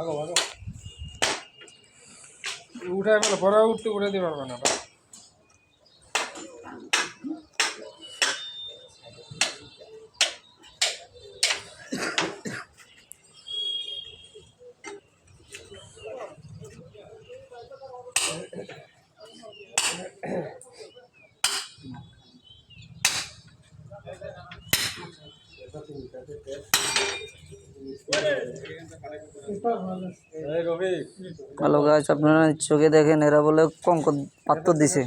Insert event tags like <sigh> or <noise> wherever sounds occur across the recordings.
ভাগো ভাগো। উঠায় ফেলো পরে উঠতে উঠে দিতে পারবে না রবি ভালো গাছ আপনারা চোখে দেখেন, এরা বলে কঙ্কর পাত্র দিছে।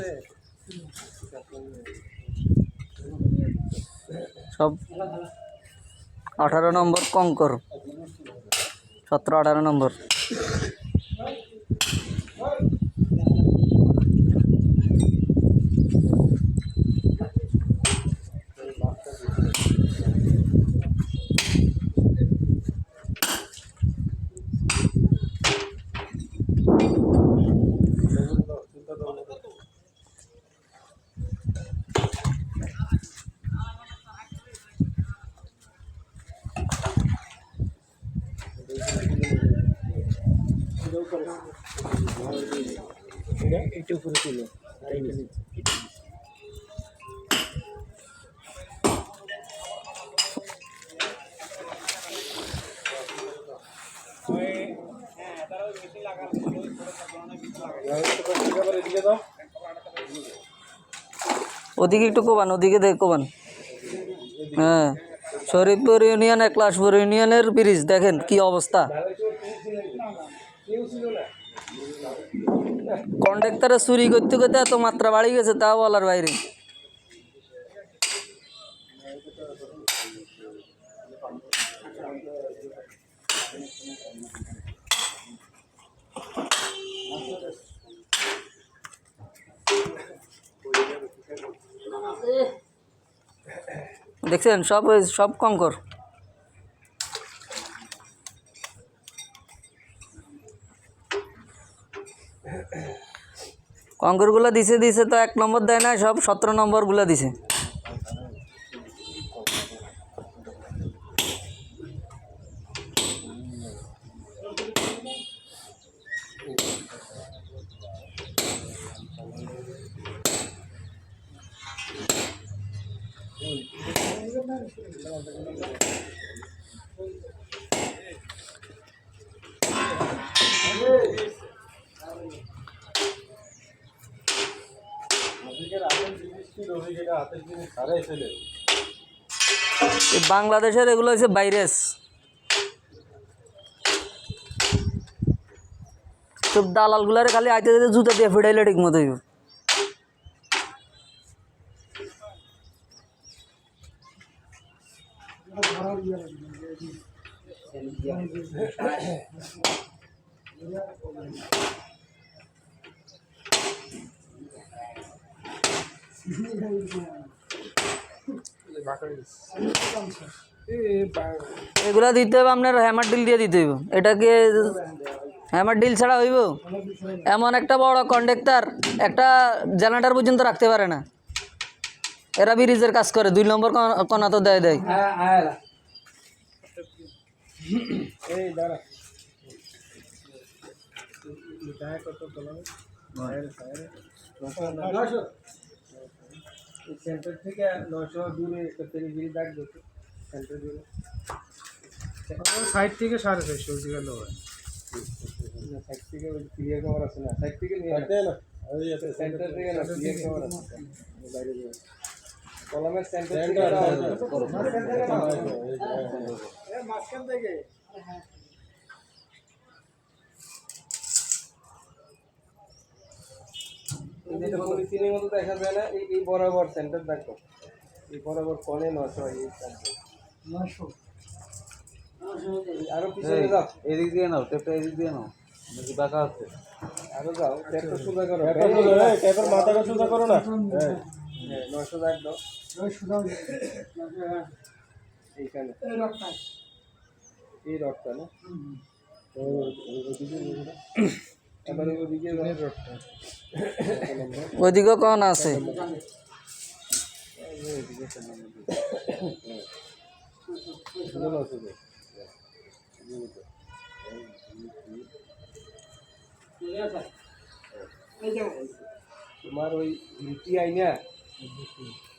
সব আঠারো নম্বর কঙ্কর, সতেরো আঠারো নম্বর। ওদিকে একটু কোবান, ওদিকে দেখ কোবান। হ্যাঁ শরীফপুর ইউনিয়ন একলাশপুর ইউনিয়নের ব্রিজ, দেখেন কি অবস্থা। কন্ডাক্টারে চুরি করতে করতে এত মাত্রা বাড়ি গেছে তা বলার বাইরে দেখছেন সব ওই সব কঙ্কর কঙ্করগুলো দিছে দিছে তো এক নম্বর দেয় না সব সতেরো নম্বরগুলো দিছে। বাংলাদেশের এগুলো হচ্ছে ভাইরাস। সব দালালগুলারে খালি আইতে যেতে জুতা দিয়ে ফিটাইলে ঠিক মতো হইব। এগুলা দিতে হবে আপনার হ্যামার ডিল দিয়ে দিতে হইব। এটাকে হ্যামার ডিল ছাড়া হইব। এমন একটা বড় কন্ডাক্টার একটা জেনারেটার পর্যন্ত রাখতে পারে না। এরা ব্রিজের কাজ করে, দুই নম্বর কণ- তো দেয় দেয়। কত সেন্টার থেকে নয়শো দূরে একটা পেরিগিরি দাগ দেখো সেন্টার দূরে সাইড থেকে সাড়ে ছয়শো ওদিকে নেওয়া সাইড থেকে ওই ক্লিয়ার কভার আছে না সাইড থেকে নিয়ে না? সেন্টার থেকে না ক্লিয়ার কভার আছে। বাইরে যাবে কলমের সেন্টার থেকে মাঝখান থেকে। এই যেটা মতো দেখা যায় না এই বরাবর সেন্টার দেখো। এই বরাবর কনে নশো এই। আরও পিছনে যাও। এদিক দিয়ে নাও টেপটা এদিক দিয়ে নাও। নাকি বাঁকা হচ্ছে আরও যাও ট্যাপটা সোজা করো। ট্যাপের মাথাটা সোজা করো না। হ্যাঁ নশো দাগ দাও। এইখানে। এই রডটা। না? ওদিকে রডটা ওইদিকেও কন আছে সুন্দর আছে তোমার ওই রুটি আইনা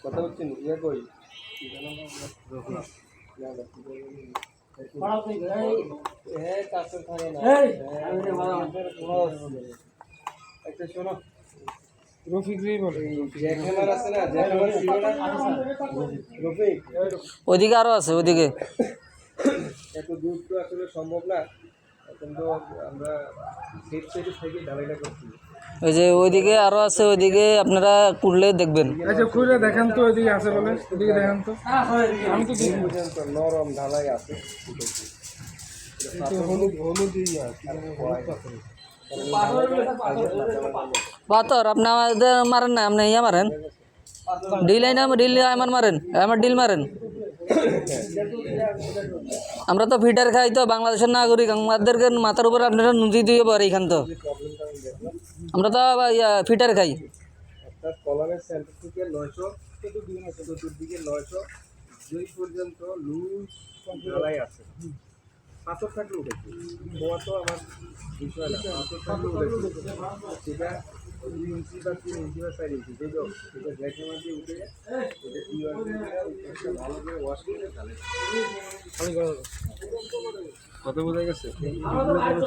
কথা হচ্ছে ইয়ে কই হ্যাঁ কাছের খায় না একটা শোনো রফিক রে আছে ওইদিকে এত দূর তো আসলে সম্ভব না এখন তো আমরা থেকে ঢালাইটা করছি। ওই যে ওইদিকে আরও আছে ওইদিকে আপনারা কুড়লে দেখবেন। আচ্ছা খুলে দেখান তো ওইদিকে আছে বলে ওইদিকে দেখান তো। আমি তো দেখি। পর্যন্ত নরম ঢালাই আছে। পাথর আপনি আমাদের মারেন না আপনি ইয়া মারেন। ডিল আইনা ডিল আমার মারেন আমার ডিল মারেন। আমরা তো ফিটার খাই তো বাংলাদেশের নাগরিক আমাদেরকে মাথার উপর আপনারা নদী দিয়ে পারে এখান তো। আমরা তো ফিটার খাই। অর্থাৎ কলামের সেন্টার থেকে নয়শো চতুর্দিকে নয়শো দুই পর্যন্ত লুজ ঢালাই আছে। পাথর থাকলে উঠেছে তো আমার বিষয় না পাথর থাকলে উঠেছে সেটা দুই ইঞ্চি বা তিন ইঞ্চি বা চার ইঞ্চি সেই হোক সেটা দিয়ে উঠে ওটা ভালো করে ওয়াশ করে ঢালাই কথা বোঝা গেছে?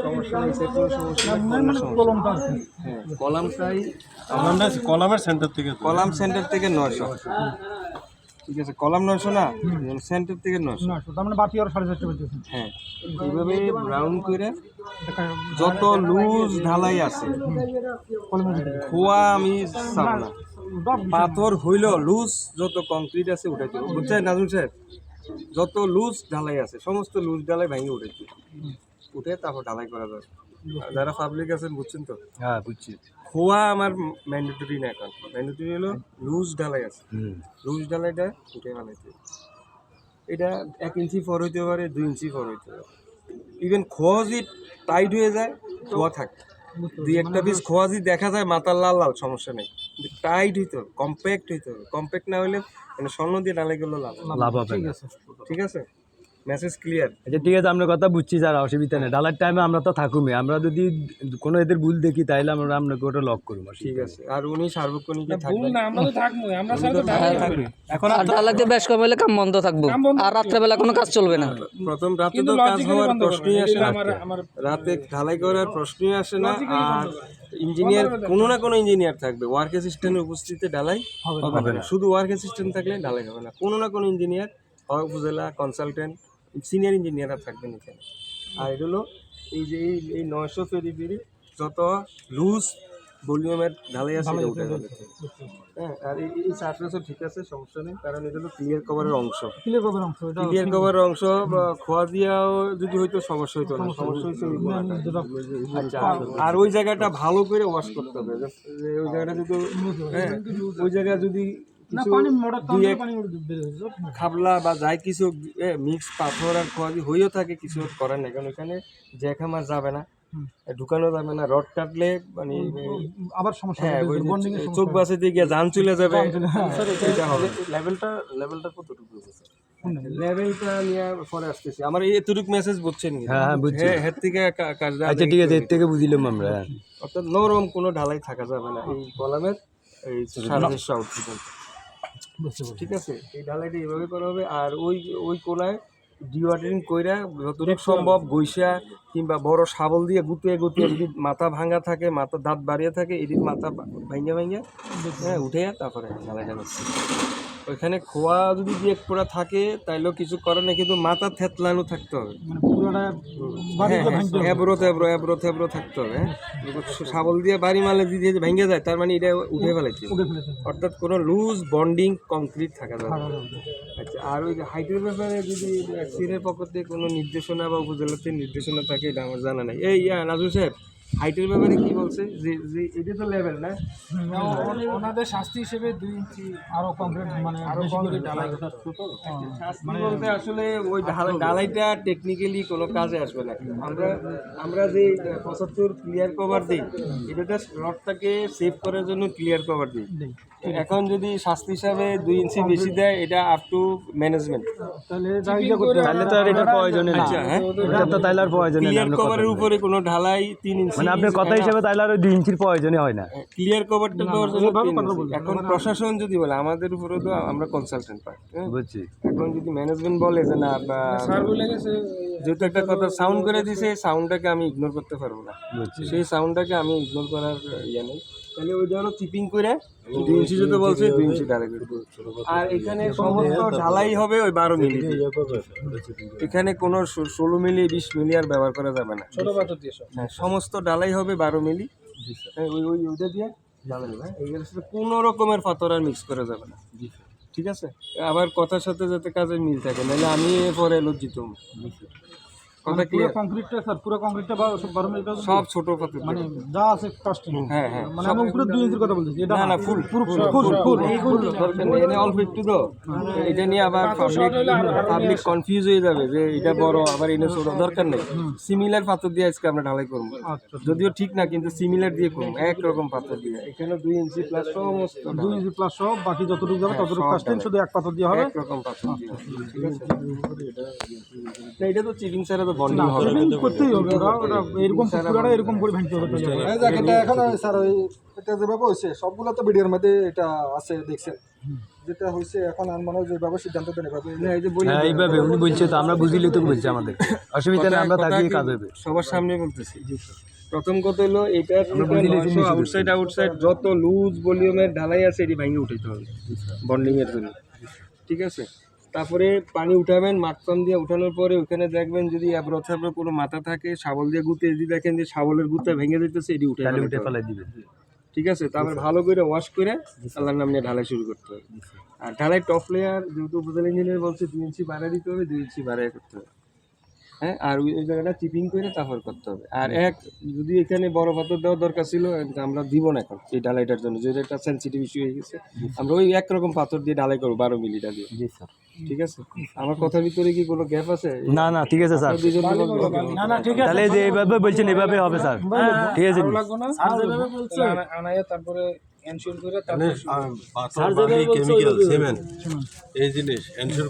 সমস্যা নেই সেট সমস্যা হ্যাঁ কলামটাই কলামের সেন্টার থেকে কলাম সেন্টার থেকে নয়শো। ঠিক আছে কলাম নয়শো না? সেন্টার থেকে নয়শো। তার মানে বাকি আরও সাড়ে চারটে হ্যাঁ এইভাবে ব্রাউন করে যত লুজ ঢালাই আছে খোয়া আমি না। পাথর হইল লুজ যত কংক্রিট আছে উঠাইতে হবে। বুঝছেন নাজুল সাহেব? যত লুজ ঢালাই আছে সমস্ত লুজ ঢালাই ভেঙে উঠেছে। উঠে তারপর ঢালাই করা যাবে যারা পাবলিক আছেন বুঝছেন তো? হ্যাঁ বুঝছি। খোয়া আমার ম্যান্ডেটরি না এখন। ম্যান্ডেটরি হলো লুজ ঢালাই আছে। লুজ ঢালাইটা উঠে বানাইতে। এটা এক ইঞ্চি ফর হইতে পারে দুই ইঞ্চি ফর হইতে পারে। ইভেন খোয়া যদি টাইট হয়ে যায় খোয়া থাকে। দুই একটা পিস খোয়া যদি দেখা যায় মাথার লাল লাল সমস্যা নেই। টাইট হইতে হবে কম্প্যাক্ট হইতে হবে। কম্প্যাক্ট না হলে মানে স্বর্ণ দিয়ে ডালে গেলো লাভ লাভ হবে আছে। ঠিক আছে? মেসেজ ক্লিয়ার আচ্ছা ঠিক আছে আপনার কথা বুঝছি স্যার অসুবিধা নেই। ডালার টাইমে আমরা তো থাকুমি আমরা যদি কোনো এদের ভুল দেখি তাইলে আমরা আপনাকে ওটা লক করব ঠিক আছে। আর উনি সার্বক্ষণিকে আমরা আমরা এখন আর ডালাতে বেশ কম হলে কাম বন্ধ থাকব। আর রাত্রেবেলা কোনো কাজ চলবে না। প্রথম রাতে তো কাজ হওয়ার প্রশ্নই আসে না। রাতে ঢালাই করার প্রশ্নই আসে না। আর ইঞ্জিনিয়ার কোনো না কোনো ইঞ্জিনিয়ার থাকবে। ওয়ার্ক অ্যাসিস্ট্যান্টের উপস্থিতিতে ডালাই হবে না। শুধু ওয়ার্ক অ্যাসিস্ট্যান্ট থাকলে ডালাই হবে না। কোনো না কোনো ইঞ্জিনিয়ার হয় উপজেলা কনসালটেন্ট সিনিয়র ইঞ্জিনিয়াররা থাকবেন এখানে। আর এটা হলো এই যে এই এই নয়শো ফেরি ফেরি যত লুজ ভলিউমের ঢালাই আছে এটা উঠে যাবে হ্যাঁ আর এই সার্ফেসও ঠিক আছে সমস্যা নেই কারণ এটা হলো ক্লিয়ার কভারের অংশ। ক্লিয়ার করবেন অংশ ক্লিয়ার কভারের অংশ বা খোয়া দিয়াও যদি হয়তো সমস্যা হইতো না সমস্যা কোণাটা। আচ্ছা, আর- ওই জায়গাটা ভালো করে ওয়াশ করতে হবে। ওই জায়গাটা যদি হ্যাঁ ওই জায়গা যদি না খাবলা বা যাই কিছু মিক্স পাথর আর খোয়া দিয়ে হয়েও থাকে কিছু করার নেই কারণ ওখানে জ্যাখামার যাবে না। ঢুকানো যাবে না রড কাটলে মানে আবার সমস্যা হ্যাঁ ওই চোখ বাসে দিয়ে জান চলে যাবে হ্যাঁ, এটা হবে। লেভেলটা লেভেলটা কতটুকু লেভেলটা নিয়ে পরে আসতেছি। আমার এতটুকু মেসেজ বুঝছেন হ্যাঁ, হ্যাঁ, বুঝছি। হ্যাঁ, হের থেকে আচ্ছা ঠিক আছে এর থেকে বুঝিলাম আমরা। হ্যাঁ অর্থাৎ নরম কোনো ঢালাই থাকা যাবে না এই কলামের এই চারশো আউট পর্যন্ত ঠিক আছে? এই ঢালাইটা এইভাবে করা হবে আর ওই ওই কোনায় ডিওয়াটারিং কইরা যতটুকু সম্ভব গৈসা কিংবা বড় শাবল দিয়ে গুটিয়ে গুটিয়ে যদি মাথা ভাঙা থাকে মাথা দাঁত বাড়িয়ে থাকে এদিক মাথা ভাঙিয়ে ভাঙিয়ে হ্যাঁ উঠে তারপরে ঢালাইটা করছে। ওইখানে খোয়া যদি দিয়ে পোড়া থাকে তাইলেও কিছু করার নেই কিন্তু মাথা থেতলানো থাকতে হবে। মানে হ্যাঁ, হবে। এবড়ো তেবড়ো এবড়ো তেবড়ো থাকতে হবে হ্যাঁ। শাবল দিয়ে বাড়ি মালে দিয়ে ভেঙে যায় তার মানে এটা উঠে ফেলেছে। অর্থাৎ কোনো লুজ বন্ডিং কংক্রিট থাকা যাবে আচ্ছা আর ওই যে হাইটের ব্যাপারে যদি সিনের পক্ষ থেকে কোনো নির্দেশনা বা উপজেলাতে নির্দেশনা থাকে এটা আমার জানা নাই। এই ইয়া নাজু সাহেব হাইটের ব্যাপারে কি বলছে? যে যে এটা তো লেভেল না? ওনাদের শাস্তি হিসেবে দুই ইঞ্চি আরও কংক্রিট মানে বেশি করে ঢালাই। মানে বলতে আসলে ওই ঢালাইটা টেকনিক্যালি কোনো কাজে আসবে না। আমরা আমরা যে পঁচাত্তর ক্লিয়ার কভার দিই এটা রডটাকে সেভ করার জন্য ক্লিয়ার কভার দিই। এখন যদি শাস্তি হিসাবে দুই ইঞ্চি বেশি দেয় এটা আপ টু ম্যানেজমেন্ট তাহলে এটা করতে হবে। তাহলে তো আর এটা প্রয়োজনে না। আচ্ছা, হ্যাঁ। এটা তো তাইলে আর প্রয়োজনে না ক্লিয়ার কভারের উপরে কোনো ঢালাই তিন ইঞ্চি মানে আপনার কথা হিসেবে তাহলে আর ওই দুই ইঞ্চির প্রয়োজনই হয় না। ক্লিয়ার কভারটা দেওয়ার জন্য এখন প্রশাসন যদি বলে আমাদের উপরে তো আমরা কনসালটেন্ট পাই হ্যাঁ? বুঝছি। এখন যদি ম্যানেজমেন্ট বলে যে না বা স্যার বলে গেছে যেহেতু একটা কথা সাউন্ড করে দিছে সাউন্ডটাকে আমি ইগনোর করতে পারব না। সেই সাউন্ডটাকে আমি ইগনোর করার ইয়ে নেই। তাহলে ওই ধরো চিপিং করে দুই ইঞ্চি যদি বলছে দুই ইঞ্চি ডালে আর এখানে সমস্ত ঢালাই হবে ওই বারো মিলি। এখানে কোনো ষোলো মিলি বিশ মিলি আর ব্যবহার করা যাবে না। ছোট পাথর দিয়ে হ্যাঁ সমস্ত ডালাই হবে বারো মিলি। হ্যাঁ, ওই ওই ওইটা দিয়ে হ্যাঁ সাথে কোনো রকমের পাথর আর মিক্স করা যাবে না। ঠিক আছে? আবার কথার সাথে যাতে কাজে মিল থাকে নাহলে আমি পরে লজ্জিত। কথা ক্লিয়ার কংক্রিটটা স্যার পুরো কংক্রিটটা সব ছোট পাথর মানে যা আছে কাস্টিং হ্যাঁ হ্যাঁ মানে আমি উপরে দুই ইঞ্চির কথা বলতেছি এটা না না ফুল ফুল ফুল ফুল ফুল ফুল দরকার নেই এনে অল্প একটু তো এটা নিয়ে আবার পাবলিক পাবলিক কনফিউজ হয়ে যাবে যে এটা বড় আবার এনে ছোট দরকার নেই সিমিলার পাথর দিয়ে আজকে আমরা ঢালাই করব যদিও ঠিক না কিন্তু সিমিলার দিয়ে করব একরকম পাথর দিয়ে এখানে দুই ইঞ্চি প্লাস সমস্ত দুই ইঞ্চি প্লাস সব বাকি যতটুকু যাবে ততটুকু কাস্টিং শুধু এক পাথর দিয়ে হবে একরকম পাথর দিয়ে ঠিক আছে এটা তো তো বন্ডিং হবে না। করতেই হবে ওরা ওরা এরকম পুরাটা এরকম করে ভাঙতে হবে এই দেখ এটা এখন স্যার ওই এটা যেভাবে হয়েছে সবগুলো তো ভিডিওর মধ্যে এটা আছে দেখছেন? যেটা হয়েছে এখন আর মনে হয় যেভাবে সিদ্ধান্ত দেন এভাবে এই যে বলি হ্যাঁ এইভাবে উনি বলছে তো আমরা বুঝিলে তো বলছে আমাদের। <laughs> অসুবিধা নেই আমরা কথা থাকি কি- কাজ হবে সবার সামনে বলতেছি প্রথম কথা হলো এটা আউটসাইড আউটসাইড যত লুজ ভলিউমের ঢালাই আছে এটি ভাঙে উঠাইতে হবে বন্ডিং এর জন্য। ঠিক আছে? তারপরে পানি উঠাবেন মাতপাম দিয়ে উঠানোর পরে ওখানে দেখবেন যদি থাবড়ো কোনো মাথা থাকে শাবল দিয়ে গুঁতে যদি দেখেন যে শাবলের গুঁতা ভেঙে দিতেছে এটি উঠে উঠে ফেলে ফেলাই দিবে ঠিক আছে তারপরে ভালো করে ওয়াশ করে আল্লাহর নাম নিয়ে ঢালাই শুরু করতে হবে। আর ঢালাই টপ লেয়ার যেহেতু উপজেলা ইঞ্জিনিয়ার বলছে দুই ইঞ্চি বাড়াই দিতে হবে দুই ইঞ্চি বাড়াই করতে হবে। হ্যাঁ আর ওই ওই জায়গাটা চিপিং করে তারপর করতে হবে। আর এক যদি এখানে বড় পাথর দেওয়ার দরকার ছিল আমরা দিব না এখন এই ঢালাইটার জন্য। যেটা একটা সেন্সিটিভ ইস্যু হয়ে গেছে আমরা ওই একরকম পাথর দিয়ে ঢালাই করব বারো মিলিটা দিয়ে। জি স্যার। ঠিক আছে? আমার কথার ভিতরে কি কোনো গ্যাপ আছে? না না ঠিক আছে স্যার। না না ঠিক আছে। তাহলে যে এইভাবে বলছেন এইভাবে হবে স্যার। ঠিক আছে লাগবে না? স্যার যেভাবে বলছে আনাইয়া তারপরে এনশিওর করে তারপরে পাথর বালি কেমিক্যাল সিমেন্ট এই জিনিস এনশিওর